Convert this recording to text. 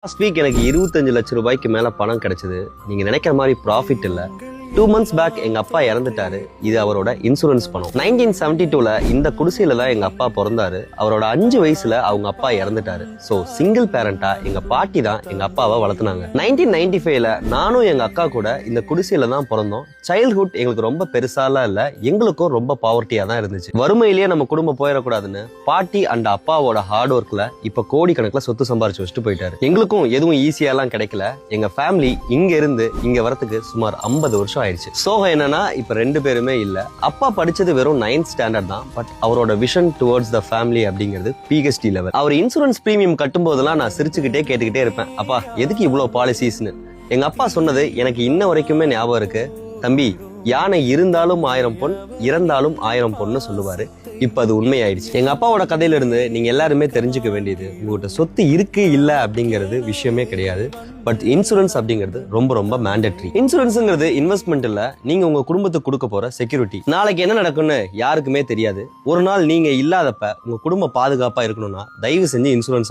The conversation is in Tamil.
லாஸ்ட் வீக் எனக்கு இருபத்தஞ்சு லட்சம் ரூபாய்க்கு மேல பணம் கிடைச்சது. நீங்க நினைக்கிற மாதிரி ப்ராஃபிட் இல்லை. டூ மந்த்ஸ் பேக் எங்க அப்பா இறந்துட்டாரு. இது அவரோட இன்சூரன்ஸ் பணம். நைன்டீன் செவன்டி டூல இந்த குடிசையில தான் எங்க அப்பா பிறந்தாரு. அவரோட அஞ்சு வயசுல அவங்க அப்பா இறந்துட்டாரு. சோ சிங்கிள் பேரண்டா எங்க பாட்டி தான் எங்க அப்பாவை வளர்த்துனாங்க. நைன்டீன் நைன்டி ஃபைவ்ல நானும் எங்க அக்கா கூட இந்த குடிசையில தான் பிறந்தோம். சைல்ட்ஹுட் எங்களுக்கு ரொம்ப பெருசாலாம் இல்ல. எங்களுக்கும் ரொம்ப பாவர்ட்டியா தான் இருந்துச்சு. வறுமையிலேயே நம்ம குடும்பம் போயிடக்கூடாதுன்னு பாட்டி அண்ட் அப்பாவோட ஹார்ட் ஒர்க்ல இப்ப கோடிக்கணக்கில் சொத்து சம்பாரிச்சு வச்சுட்டு போயிட்டாரு. எங்களுக்கும் எதுவும் ஈஸியாலாம் கிடைக்கல. எங்க ஃபேமிலி இங்க இருந்து இங்க வரத்துக்கு சுமார் 50 வருஷம் ஆயிடுச்சு சோகம் என்னன்னா இப்போ ரெண்டு பேருமே இல்லை. அப்பா படிச்சது வெறும் நைன்த் ஸ்டாண்டர்ட் தான். பட் அவரோட விஷன் டுவர்ட்ஸ் த ஃபேமிலி அப்படிங்கிறது பிஹெச்டி லெவல் அவர் இன்சூரன்ஸ் ப்ரீமியம் கட்டும் போதெல்லாம் நான் சிரிச்சுக்கிட்டே கேட்டுக்கிட்டே இருப்பேன். அப்பா எதுக்கு இவ்வளோ பாலிசிஸ்னு எங்கள் அப்பா சொன்னது எனக்கு இன்ன வரைக்குமே ஞாபகம் இருக்கு. தம்பி யானை இருந்தாலும் ஆயிரம் பொன் இறந்தாலும் ஆயிரம் பொண்ணு சொல்லுவாரு. இப்ப அது உண்மையாயிடுச்சு. எங்க அப்பாவோட கதையிலிருந்து நீங்க எல்லாருமே தெரிஞ்சுக்க வேண்டியது உங்ககிட்ட சொத்து இருக்கு இல்ல அப்படிங்கிறது விஷயமே கிடையாது. பட் இன்சூரன்ஸ் அப்படிங்கிறது ரொம்ப ரொம்ப மேண்டட்ரி இன்சூரன்ஸுங்கிறது இன்வெஸ்ட்மெண்ட் இல்ல நீங்க உங்க குடும்பத்துக்கு கொடுக்க போற செக்யூரிட்டி நாளைக்கு என்ன நடக்கும்னு யாருக்குமே தெரியாது. ஒரு நாள் நீங்க இல்லாதப்ப உங்க குடும்ப பாதுகாப்பா இருக்கணும்னா தயவு செஞ்சு இன்சூரன்ஸ்